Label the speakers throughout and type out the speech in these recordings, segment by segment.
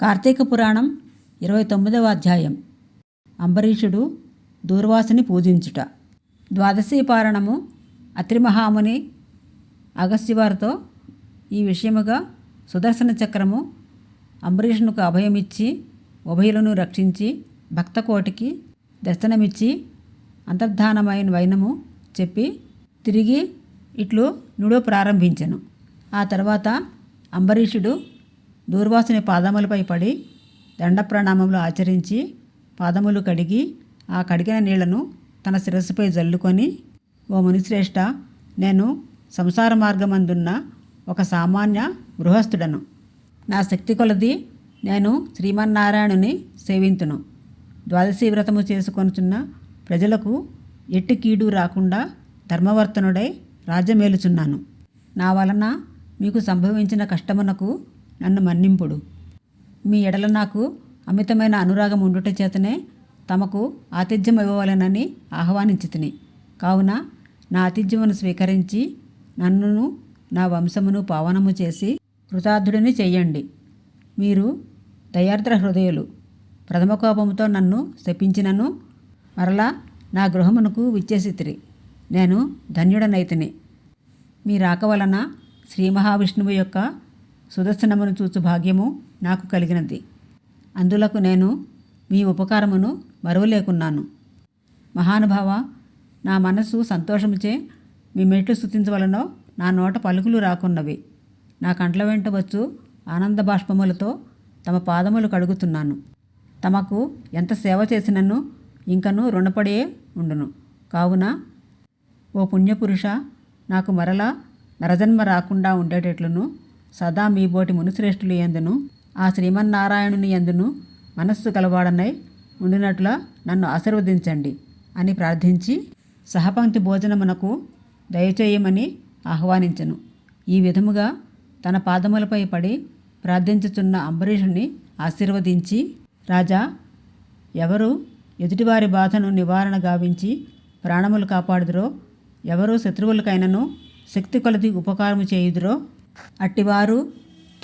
Speaker 1: కార్తీక పురాణం ఇరవై తొమ్మిదవ అధ్యాయం. అంబరీషుడు దూర్వాసుని పూజించుట. ద్వాదశీ పారణము అత్రిమహాముని అగస్త్యవారితో ఈ విషయముగా సుదర్శన చక్రము అంబరీషునికి అభయమిచ్చి ఉభయులను రక్షించి భక్తకోటికి దర్శనమిచ్చి అంతర్ధానమైన వైనము చెప్పి తిరిగి ఇట్లు నుడో ప్రారంభించెను. ఆ తర్వాత అంబరీషుడు దూర్వాసుని పాదములపై పడి దండ ప్రణామములు ఆచరించి పాదములు కడిగి ఆ కడిగిన నీళ్ళను తన శిరస్సుపై జల్లుకొని ఓ మునిశ్రేష్ఠ నేను సంసార మార్గమందున్న ఒక సామాన్య గృహస్థుడను. నా శక్తి కొలది నేను శ్రీమన్నారాయణుని సేవింతును. ద్వాదశీ వ్రతము చేసుకొనుచున్న ప్రజలకు ఎట్టి కీడు రాకుండా ధర్మవర్తనుడై రాజ్యమేలుచున్నాను. నా వలన మీకు సంభవించిన కష్టమునకు నన్ను మన్నింపుడు. మీ ఎడల నాకు అమితమైన అనురాగం ఉండుట చేతనే తమకు ఆతిథ్యం ఇవ్వవలెనని ఆహ్వానించితిని. కావున నా ఆతిథ్యమును స్వీకరించి నన్నును నా వంశమును పావనము చేసి కృతార్థుడిని చెయ్యండి. మీరు దయార్ద్ర హృదయులు. ప్రథమ కోపముతో నన్ను శపించినను మరలా నా గృహమునకు విచ్చేసితిరి. నేను ధన్యుడనైతిని. మీ రాక వలన శ్రీ మహావిష్ణువు యొక్క సుదర్శనమును చూచు భాగ్యము నాకు కలిగినది. అందులకు నేను మీ ఉపకారమును మరువలేకున్నాను. మహానుభావ నా మనస్సు సంతోషముచే మీ మెట్లు స్థుతించవలనో నా నోట పలుకులు రాకున్నవి. నా కంట్ల వెంట వచ్చు ఆనంద బాష్పములతో తమ పాదములు కడుగుతున్నాను. తమకు ఎంత సేవ చేసినను ఇంకను రుణపడే ఉండును. కావున ఓ పుణ్యపురుష నాకు మరలా నరజన్మ రాకుండా ఉండేటట్లును సదా మీ బోటి మునిశ్రేష్ఠులు ఎందును? ఆ శ్రీమన్నారాయణుని ఎందును? మనస్సు కలవాడనై ఉండినట్ల నన్ను ఆశీర్వదించండి అని ప్రార్థించి సహపంక్తి భోజనమునకు దయచేయమని ఆహ్వానించను. ఈ విధముగా తన పాదములపై పడి ప్రార్థించుచున్న అంబరీషుని ఆశీర్వదించి రాజా ఎవరు ఎదుటివారి బాధను నివారణ గావించి ప్రాణములు కాపాడుదురో ఎవరు శత్రువులకైనను శక్తి కొలది ఉపకారము చేయుదురో అట్టివారు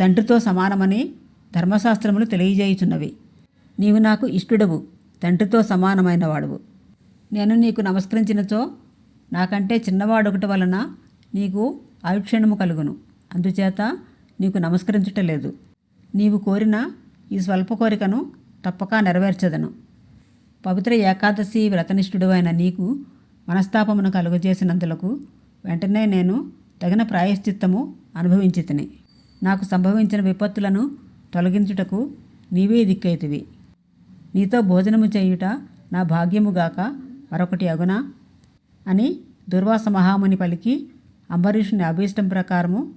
Speaker 1: తండ్రితో సమానమని ధర్మశాస్త్రములు తెలియజేయుచున్నవి. నీవు నాకు ఇష్టుడవు తండ్రితో సమానమైన వాడువు. నేను నీకు నమస్కరించినచో నాకంటే చిన్నవాడొకటి వలన నీకు ఆయుక్షణము కలుగును. అందుచేత నీకు నమస్కరించటలేదు. నీవు కోరిన ఈ స్వల్ప కోరికను తప్పక నెరవేర్చదను. పవిత్ర ఏకాదశి వ్రతనిష్ఠుడు అయిన నీకు మనస్తాపమును కలుగజేసినందులకు వెంటనే నేను తగిన ప్రాయశ్చిత్తము అనుభవించితిని. నాకు సంభవించిన విపత్తులను తొలగించుటకు నీవే దిక్కైతివి. నీతో భోజనము చేయుట నా భాగ్యముగాక మరొకటి అగునా? అని దుర్వాస మహాముని పలికి అంబరీషుని అభీష్టం ప్రకారము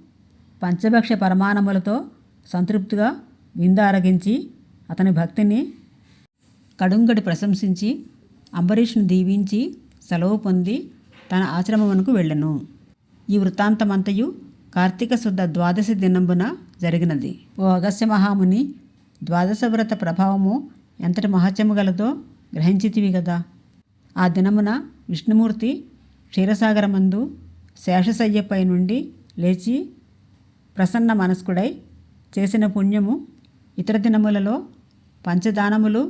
Speaker 1: పంచభక్ష పరమాణములతో సంతృప్తిగా విందారగించి అతని భక్తిని కడుంగడి ప్రశంసించి అంబరీషుని దీవించి సెలవు పొంది తన ఆశ్రమమునకు వెళ్ళను. ఈ వృత్తాంతమంతయు కార్తీక శుద్ధ ద్వాదశి దినంబున జరిగినది. ఓ అగస్య మహాముని ద్వాదశ వ్రత ప్రభావము ఎంతటి మహత్యము గలదో గ్రహించితివి కదా ఆ దినమున విష్ణుమూర్తి క్షీరసాగరమందు శేషశయ్యపై నుండి లేచి ప్రసన్న మనస్కుడై చేసిన పుణ్యము ఇతర దినములలో పంచదానములు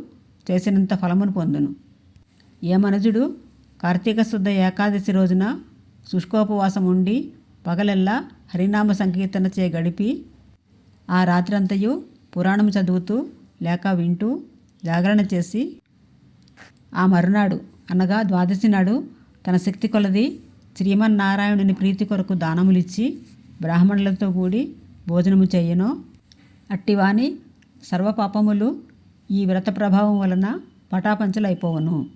Speaker 1: చేసినంత ఫలమును పొందును. ఏ మనుజుడు కార్తీక శుద్ధ ఏకాదశి రోజున శుష్కోపవాసం ఉండి పగలెల్లా హరినామ సంకీర్తన చే గడిపి ఆ రాత్రంతయు పురాణం చదువుతూ లేక వింటూ జాగరణ చేసి ఆ మరునాడు అనగా ద్వాదశి నాడు తన శక్తి కొలది శ్రీమన్నారాయణుని ప్రీతి కొరకు దానములిచ్చి బ్రాహ్మణులతో కూడి భోజనము చేయను. అట్టివాని సర్వపాపములు ఈ వ్రత ప్రభావం వలన పటాపంచలైపోవను.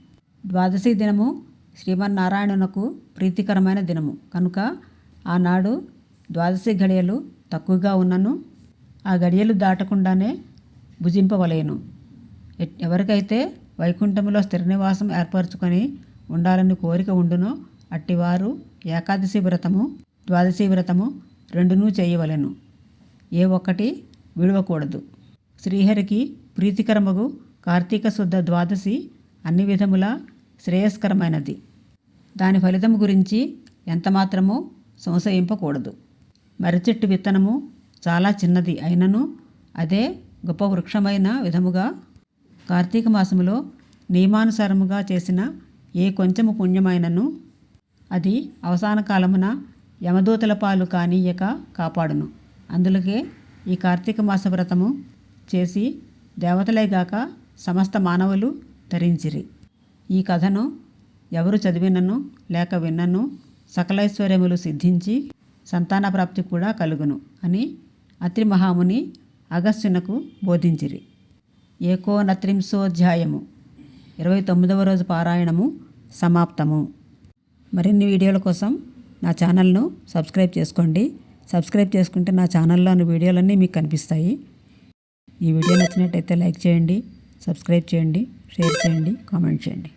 Speaker 1: ద్వాదశి దినము శ్రీమన్నారాయణునకు ప్రీతికరమైన దినము. కనుక ఆనాడు ద్వాదశి గడియలు తక్కువగా ఉన్నను ఆ గడియలు దాటకుండానే భుజింపవలేను. ఎట్- ఎవరికైతే వైకుంఠములో స్థిర నివాసం ఏర్పరచుకొని ఉండాలని కోరిక ఉండునో అట్టివారు ఏకాదశి వ్రతము ద్వాదశి వ్రతము రెండునూ చేయవలెను. ఏ ఒక్కటి విడవకూడదు. శ్రీహరికి ప్రీతికరమగు కార్తీక శుద్ధ ద్వాదశి అన్ని విధముల శ్రేయస్కరమైనది. దాని ఫలితం గురించి ఎంతమాత్రమూ సంశయింపకూడదు. మర్రిచెట్టు విత్తనము చాలా చిన్నది అయినను అదే గొప్ప వృక్షమైన విధముగా కార్తీక మాసములో నియమానుసారముగా చేసిన ఏ కొంచెము పుణ్యమైనను అది అవసాన కాలమున యమదూతల పాలు కానీయక కాపాడును. అందులకే ఈ కార్తీక మాస వ్రతము చేసి దేవతలేగాక సమస్త మానవులు ధరించిరి. ఈ కథను ఎవరు చదివినను లేక విన్నను సకలైశ్వర్యములు సిద్ధించి సంతాన ప్రాప్తి కూడా కలుగును అని అత్రి మహాముని అగస్త్యునకు బోధించిరి. ఏకోనత్రింశోధ్యాయము. ఇరవై తొమ్మిదవ రోజు పారాయణము సమాప్తము. మరిన్ని వీడియోల కోసం నా ఛానల్ను సబ్స్క్రైబ్ చేసుకోండి. సబ్స్క్రైబ్ చేసుకుంటే నా ఛానల్లోని వీడియోలన్నీ మీకు కనిపిస్తాయి. ఈ వీడియో నచ్చినట్టయితే లైక్ చేయండి సబ్స్క్రైబ్ చేయండి షేర్ చేయండి కామెంట్ చేయండి.